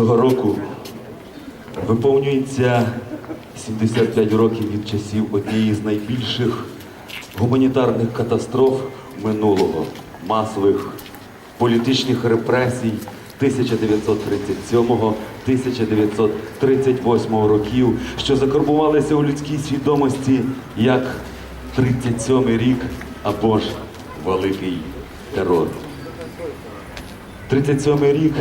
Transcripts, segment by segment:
Цього року виповнюється 75 років від часів однієї з найбільших гуманітарних катастроф минулого, масових політичних репресій 1937-1938 років, що закарбувалися у людській свідомості як 37 рік або ж Великий терор. 37-й рік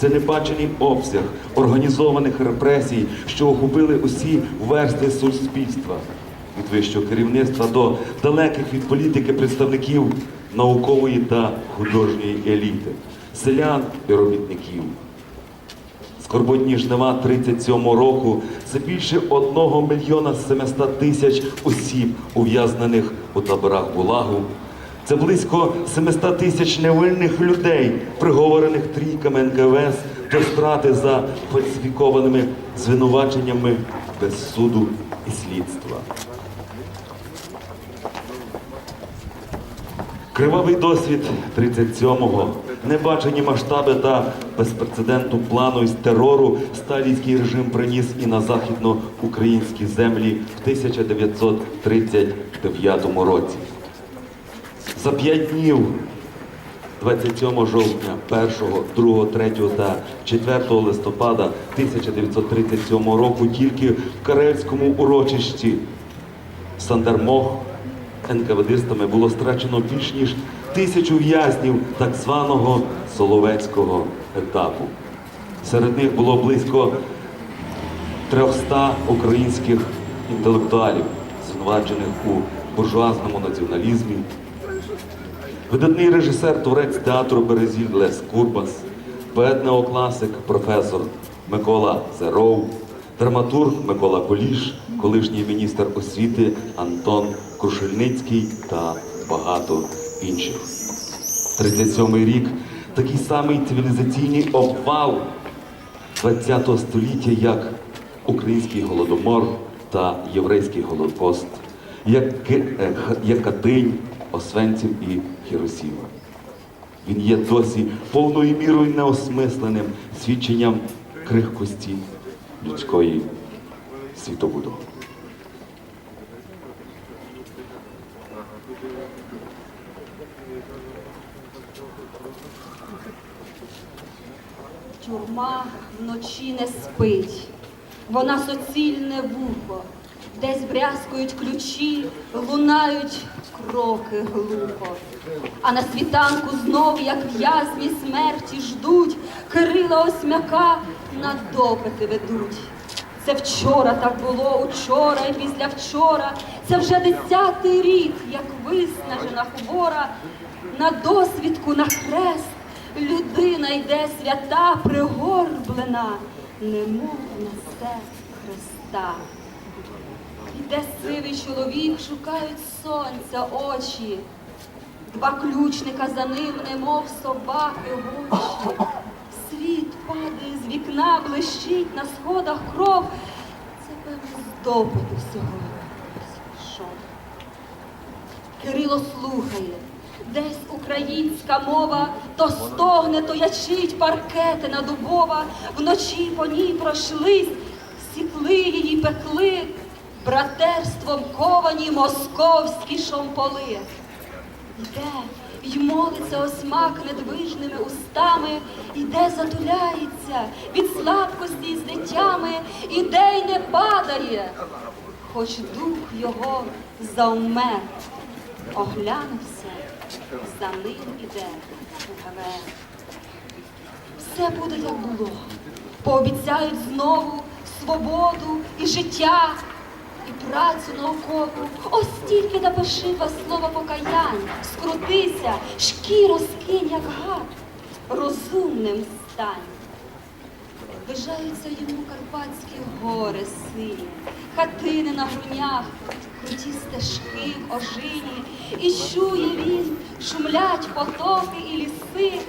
це небачений обсяг організованих репресій, що охопили усі версти суспільства, від вищого керівництва до далеких від політики представників наукової та художньої еліти, селян і робітників. Скорботні жнива 37 року це більше 1 мільйона 700 тисяч осіб, ув'язнених у таборах Гулагу. Це близько 700 тисяч невинних людей, приговорених трійками НКВС до страти за фальсифікованими звинуваченнями без суду і слідства. Кривавий досвід 37-го, небачені масштаби та безпрецеденту плану із терору сталінський режим приніс і на західноукраїнські землі в 1939 році. За п'ять днів 27 жовтня, 1, 2, 3 та 4 листопада 1937 року тільки в Карельському урочищі Сандармох НКВДистами було страчено більш ніж тисячу в'язнів так званого Соловецького етапу. Серед них було близько 300 українських інтелектуалів, звинувачених у буржуазному націоналізмі. Видатний режисер творець театру Березіль Лес Курбас, поет неокласик, професор Микола Зеров, драматург Микола Поліш, колишній міністр освіти Антон Крушельницький та багато інших. 37-й рік такий самий цивілізаційний обвал ХХ століття, як український голодомор та єврейський голокост, як, Катинь, Освенців і Хіросіма. Він є досі повною мірою неосмисленим свідченням крихкості людської світобудови. Тюрма вночі не спить, вона суцільне вухо, десь брязкують ключі, лунають кроки глухо. А на світанку знов, як в'язні смерті, ждуть, Кирила Осьмяка на допити ведуть. Це вчора так було, учора і післявчора. Це вже десятий рік, як виснажена хвора, на досвідку, на хрест. Людина йде свята, пригорблена, немов несе Христа. Іде сивий чоловік, шукають сонця очі. Два ключника за ним, немов собаки гучі. Світ падає з вікна, блищить на сходах кров. Це певно з допиту зійшов. Кирило слухає, десь українська мова, то стогне, то ячить паркетина дубова, вночі по ній пройшлись, сікли її пекли, братерством ковані московські шомполи. Іде й молиться осьмак недвижними устами, іде затуляється від слабкості й злиттями, іде й не падає, хоч дух його заумер, оглянувся, за ним іде гвер. Все буде, як було. Пообіцяють знову свободу і життя, і працю наукову. Ось тільки напиши два слова покаяння, скрутися, шкіру скинь, як гад, розумним стань. Вижаються йому карпатські гори сині, хатини на грунях, круті стежки в ожині, і чує він, шумлять потоки і ліси.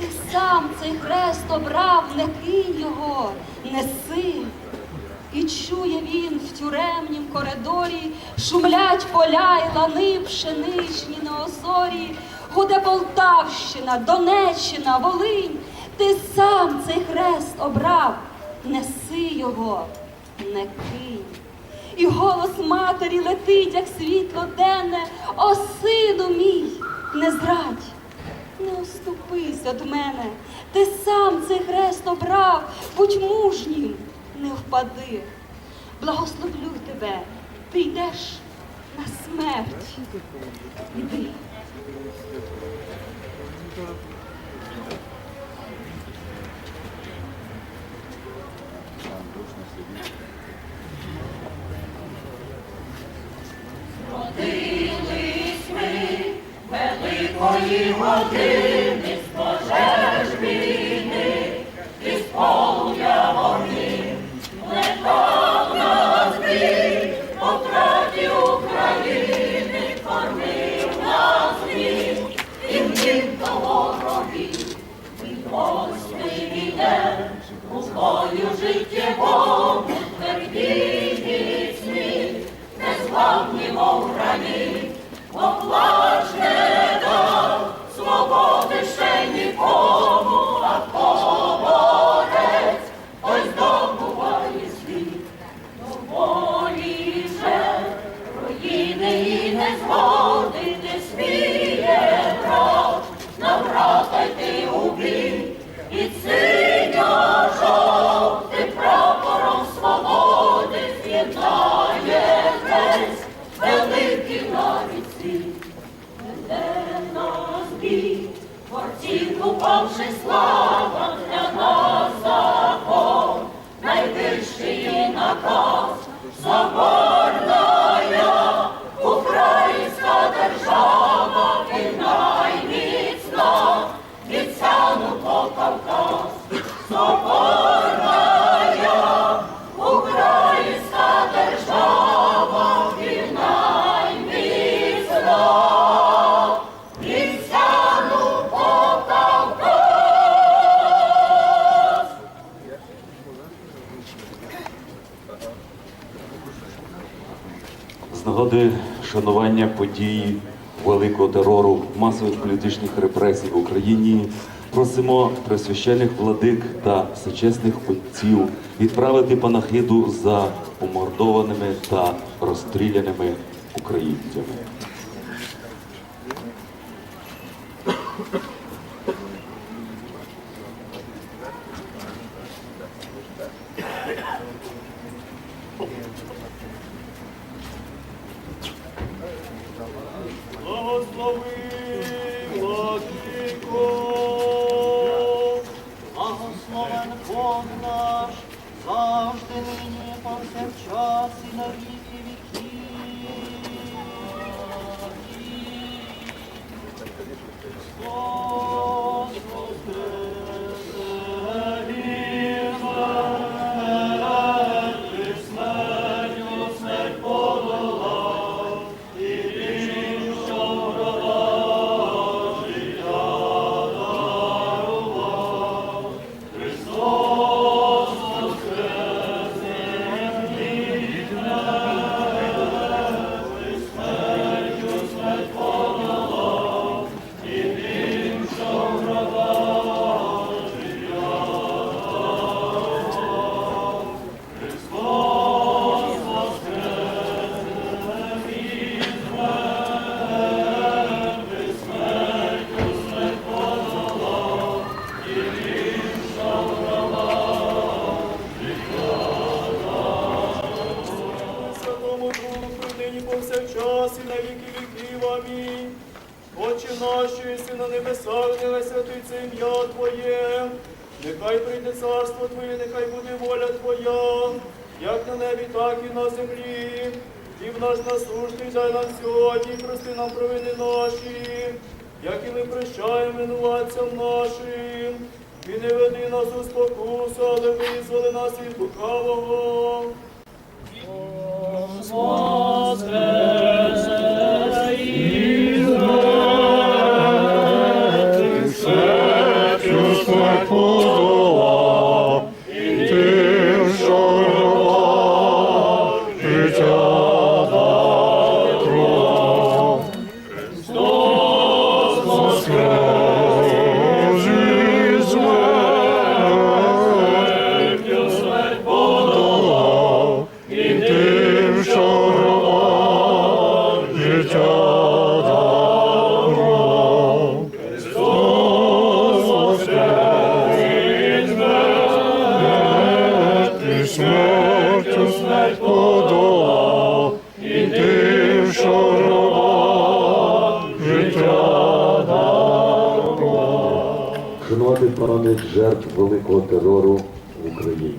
Ти сам цей хрест обрав, не кинь його, неси. І чує він в тюремнім коридорі, шумлять поля й лани пшеничні на озорі, гуде Полтавщина, Донеччина, Волинь, Ти сам цей хрест обрав, неси його, не кинь. І голос матері летить, як світло денне, о сину мій, не зрадь, не оступись од мене, ти сам цей хрест обрав, будь мужнім, не впади. Благословлю тебе, ти йдеш на смерть. Іди. Бог, твердий міцний, не зламнімо в грані. З нагоди шанування події великого терору, масових політичних репресій в Україні просимо присвящених владик та всечесних отців відправити панахиду за помордованими та розстріляними українцями. Амінь. Отче наш, що єси на небесах, нехай святиться ім'я Твоє. Нехай прийде царство Твоє, нехай буде воля Твоя, як на небі, так і на землі. Хліб наш насущний дай нам сьогодні, і прости нам провини наші, як і ми прощаємо винуватцям нашим. І не веди нас у спокусу, але визволи нас від лукавого. Тим, в Україні.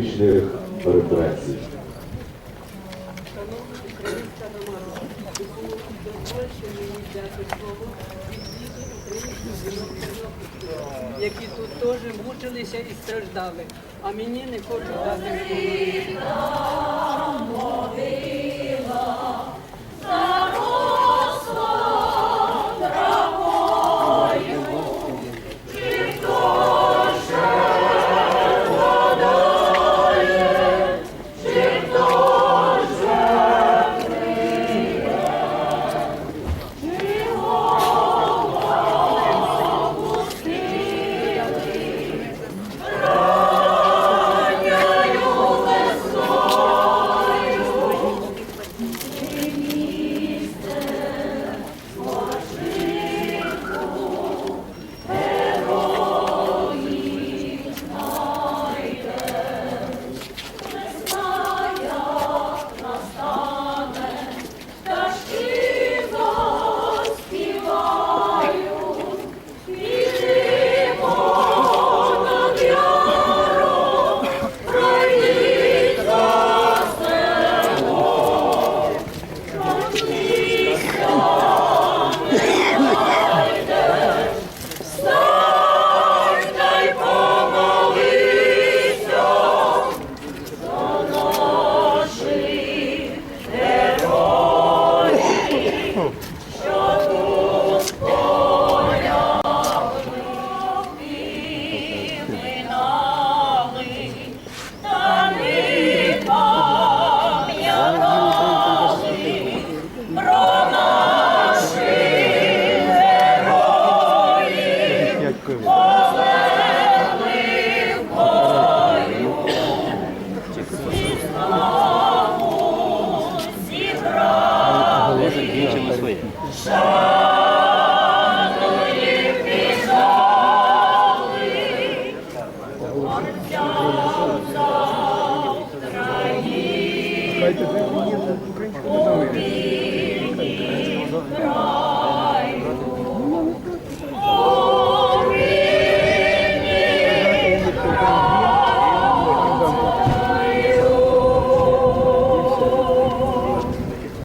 Політичних репресій. які тут теж мучилися і страждали, а мені не хочуть дати 英雄적 으.